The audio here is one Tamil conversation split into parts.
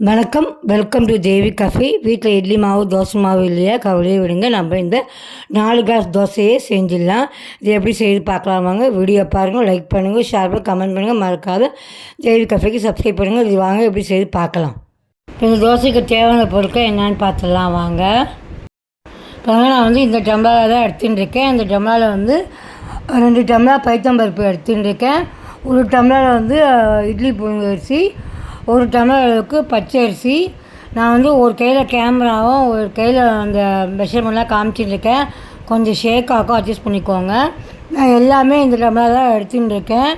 வணக்கம். வெல்கம் டு தேவி கஃபே வீட்டில் இட்லி மாவு தோசை மாவு இல்லையா? கவலையே விடுங்க. நம்ம இந்த நாலு கிளாஸ் தோசையே செஞ்சிடலாம். இது எப்படி செய்து பார்க்கலாம் வாங்க. வீடியோ பாருங்கள் லைக் பண்ணுங்கள் ஷேர் பண்ணி கமெண்ட் பண்ணுங்கள் மறக்காத தேவி கஃபேக்கு சப்ஸ்கிரைப் பண்ணுங்கள் இது வாங்க எப்படி செய்து பார்க்கலாம். இப்போ இந்த தோசைக்கு தேவையான பொருட்கள் என்னென்னு பார்த்துடலாம் வாங்க. இப்போ நான் வந்து இந்த டம்ளாவில் தான் எடுத்துகிட்டு இருக்கேன். இந்த டம்ளாவில் வந்து ரெண்டு டம்ளர் பைத்தம்பருப்பு எடுத்துன்னு இருக்கேன். ஒரு டம்ளாவில் வந்து இட்லி புழுங்க அரிசி ஒரு டம்ளர் அளவுக்கு பச்சை அரிசி நான் வந்து ஒரு கையில் கேமராவும் ஒரு கையில் அந்த மெஷர்மெண்ட்லாம் காமிச்சிட்டு இருக்கேன் கொஞ்சம் ஷேக் ஆகும் அட்ஜஸ்ட் பண்ணிக்கோங்க. நான் எல்லாமே இந்த டம்ளர் தான் எடுத்துன்னு இருக்கேன்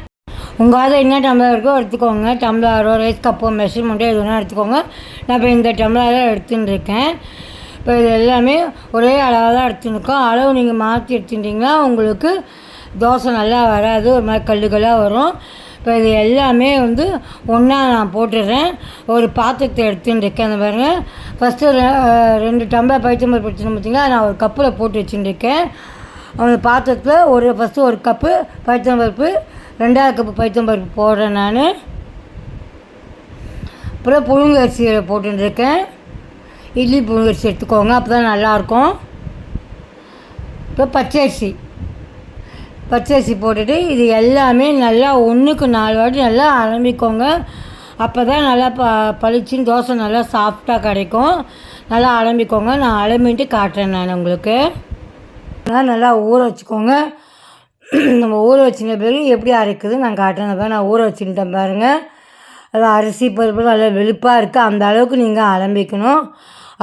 உங்களால் என்ன டம்ளர் இருக்கோ எடுத்துக்கோங்க. டம்ளரோ ரைஸ் கப்போ மெஷர்மெண்ட்டோ எது வேணால் எடுத்துக்கோங்க. நான் இப்போ இந்த டம்ளர் தான் எடுத்துன்னு இருக்கேன் இப்போ இது எல்லாமே ஒரே அளவாக தான் எடுத்துருக்கோம் அளவு நீங்கள் மாற்றி எடுத்துட்டிங்கன்னா உங்களுக்கு தோசை நல்லா வராது. ஒரு மாதிரி கல்லுகளாக வரும். இப்போ இது எல்லாமே வந்து ஒன்றா நான் போட்டுடுறேன். ஒரு பாத்திரத்தை எடுத்துன்னு இருக்கேன் அந்த பாருங்க. ஃபஸ்ட்டு ரெண்டு டம்ளர் பைத்தம்பருப்பு எடுத்துன்னு பார்த்தீங்களா நான் ஒரு கப்பில் போட்டு வச்சுட்டு இருக்கேன். அந்த பாத்திரத்தில் ஒரு ஃபஸ்ட்டு ஒரு கப்பு பைத்தம்பருப்பு ரெண்டாவது கப்பு பைத்தம்பருப்பு போடுறேன் நான். அப்புறம் புழுங்க அரிசியை போட்டுருக்கேன் இட்லி புழுங்கரிசி எடுத்துக்கோங்க அப்போ தான் நல்லாயிருக்கும் இப்போ பச்சரிசி. பச்சரிசி போட்டுட்டு இது எல்லாமே நல்லா ஒன்றுக்கு நாலு வாட்டி நல்லா அலம்பிக்கோங்க. அப்போ தான் நல்லா ப பளிச்சுன்னு தோசை நல்லா சாஃப்டாக கிடைக்கும். நல்லா அலம்பிக்கோங்க. நான் அலம்பிட்டு காட்டுறேன் நான் உங்களுக்கு. நான் நல்லா ஊற வச்சுக்கோங்க. நம்ம ஊற வச்சுன பிறகு எப்படி அரைக்குது நான் காட்டுறேன். நான் ஊற வச்சுட்டேன் பாருங்கள் அது அரிசி பருப்பு நல்லா வெளுப்பாக இருக்குது அந்த அளவுக்கு நீங்கள் அலம்பிக்கணும்.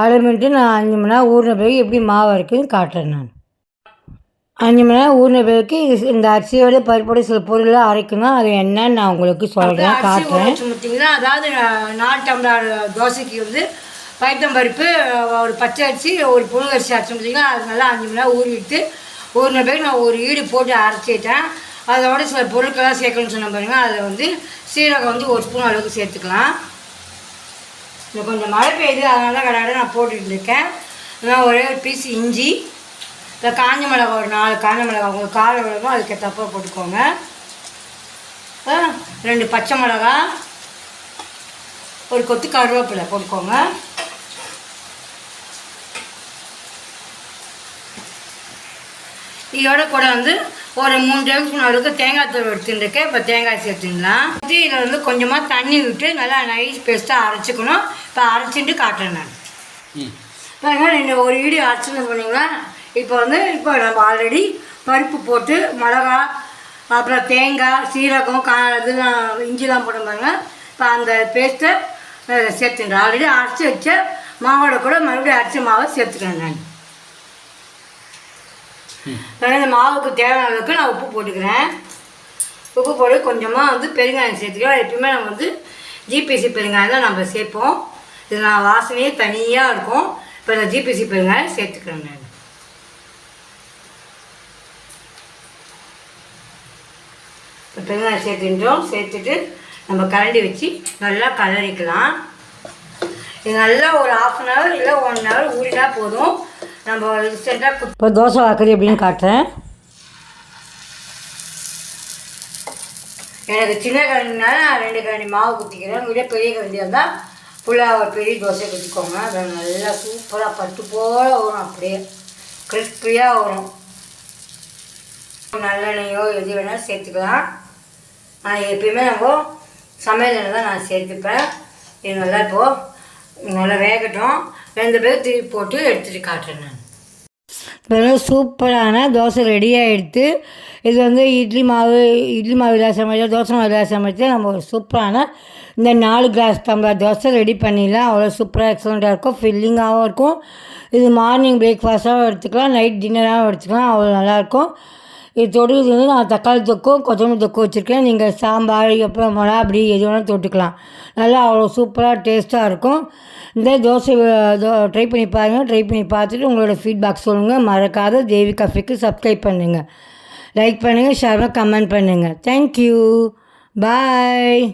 அலம்பிட்டு நான் அஞ்சு மணி நேரம் ஊறின பிறகு எப்படி மாவு அரைக்குதுன்னு காட்டுறேன் நான். அஞ்சு மணி நேரம் ஊறின பிறகு இந்த அரிசியோட பருப்போட சில பொருள்லாம் அரைக்கணும். அது என்னன்னு நான் உங்களுக்கு சொல்கிறேன் காட்டுறேன். பார்த்தீங்கன்னா அதாவது நாலு டம்ளர் தோசைக்கு வந்து பைத்தம்பருப்பு ஒரு பச்சை அரிசி ஒரு புழுங்கரிசி அரைச்சி பார்த்தீங்கன்னா அது நல்லா அஞ்சு மணி நேரம் ஊறிட்டு ஊறின பிறகு நான் ஒரு ஈடு போட்டு அரைச்சிட்டேன். அதோட சில பொருட்கள்லாம் சேர்க்கணும்னு சொன்ன பாருங்க. அதில் வந்து சீரகம் வந்து ஒரு ஸ்பூன் அளவுக்கு சேர்த்துக்கலாம். கொஞ்சம் மழை பெய்யுது அதனால தான் கடை நான் போட்டுட்டு இருக்கேன். நான் ஒரே ஒரு பீஸ் இஞ்சி இந்த காஞ்ச மிளகா ஒரு நாலு காஞ்ச மிளகா உங்களுக்கு கார மிளகா அதுக்கேற்றப்ப போட்டுக்கோங்க. ரெண்டு பச்சை மிளகா ஒரு கொத்து கருவேப்பிலை போட்டுக்கோங்க. இதோட கூட வந்து ஒரு மூணு டேபிள் ஸ்பூன் அளவுக்கு தேங்காய் தூள் எடுத்துருக்கேன் இப்போ தேங்காய் சேர்த்துக்கலாம் இதில் வந்து கொஞ்சமாக தண்ணி விட்டு நல்லா நைஸ் பேஸ்ட்டாக அரைச்சிக்கணும். இப்போ அரைச்சிட்டு காட்டுறேன் நான். பாருங்க நீங்கள் ஒரு இடி அரைச்சின்னு சொன்னீங்களா இப்போ வந்து இப்போ நம்ம ஆல்ரெடி பருப்பு போட்டு மிளகா அப்புறம் தேங்காய் சீரகம் கா இதெல்லாம் இஞ்சிலாம் போட்டு பாருங்க. இப்போ அந்த பேஸ்ட்டை சேர்த்துக்கிறேன் ஆல்ரெடி அரைச்சி வச்ச மாவோட கூட மறுபடியும் அரைச்ச மாவை சேர்த்துக்கிறேன் நான். இந்த மாவுக்கு தேவையான அளவுக்கு நான் உப்பு போட்டுக்கிறேன். உப்பு போட்டு கொஞ்சமாக வந்து பெருங்காயம் சேர்த்துக்கிறோம் எப்பயுமே நம்ம வந்து ஜிபிசி பெருங்காயம் தான் நம்ம சேர்ப்போம். இது நான் வாசனையே தனியாக இருக்கும். இப்போ இந்த ஜிபிசி பெருங்காயம் சேர்த்துக்கிறேன் நான். பெருங்காயம் சேர்த்துட்டோம் சேர்த்துட்டு நம்ம கரண்டி வச்சு நல்லா கலரிக்கலாம். இது நல்லா ஒரு ஆஃப் அன் ஹவர் இல்லை ஒன் ஹவர் ஊறினா போதும். நம்ம இன்ஸ்டண்ட்டாக இப்போ தோசை வாக்குறது எப்படின்னு காட்டுறேன். எனக்கு சின்ன கரண்டினால நான் ரெண்டு கரண்டி மாவு குத்திக்கிறேன். உங்கள்கிட்ட பெரிய கரண்டியாக இருந்தால் ஃபுல்லாக ஒரு பெரிய தோசை குத்திக்கோங்க. அது நல்லா சூப்பராக பட்டு போல வரும் அப்படியே. கிறிஸ்பியாக வரும். நல்லெண்ணெயோ எது வேணாலும் சேர்த்துக்கலாம். நான் எப்பயுமே நம்ம சமையல் தான் நான் சேர்த்துப்பேன். இது நல்லா இப்போது நல்லா வேகட்டும். ரெண்டு பேர் திருப்பி போட்டு எடுத்துகிட்டு காட்டுறேன் நான். சூப்பரான தோசை ரெடி ஆகிடுத்து இது வந்து இட்லி மாவு இட்லி மாவு இல்லாத சமைச்சா தோசை மாவு இல்லாத சமைச்சா நம்ம ஒரு சூப்பரான இந்த நாலு கிளாஸ் டம்ளர் தோசை ரெடி பண்ணிடலாம். அவ்வளோ சூப்பராக எக்ஸலண்ட்டாக இருக்கும். ஃபில்லிங்காகவும் இருக்கும். இது மார்னிங் பிரேக்ஃபாஸ்ட்டாகவும் எடுத்துக்கலாம். நைட் டின்னராகவும் எடுத்துக்கலாம். அவ்வளோ நல்லாயிருக்கும் இது தொடுறது வந்து நான் தக்காளி தொக்கும் கொத்தமல்லி தொக்கும் வச்சுருக்கேன். நீங்கள் சாம்பார் எப்போ மிளகா அப்படி எது வேணாலும் தொட்டுக்கலாம். நல்லா அவ்வளோ சூப்பராக டேஸ்ட்டாக இருக்கும். இந்த தோசை ட்ரை பண்ணி பாருங்கள் ட்ரை பண்ணி பார்த்துட்டு உங்களோட ஃபீட்பேக் சொல்லுங்கள் மறக்காத தேவி கஃபேக்கு சப்ஸ்கிரைப் பண்ணுங்கள் லைக் பண்ணுங்கள் ஷேர் கமெண்ட் பண்ணுங்கள் தேங்க்யூ பாய்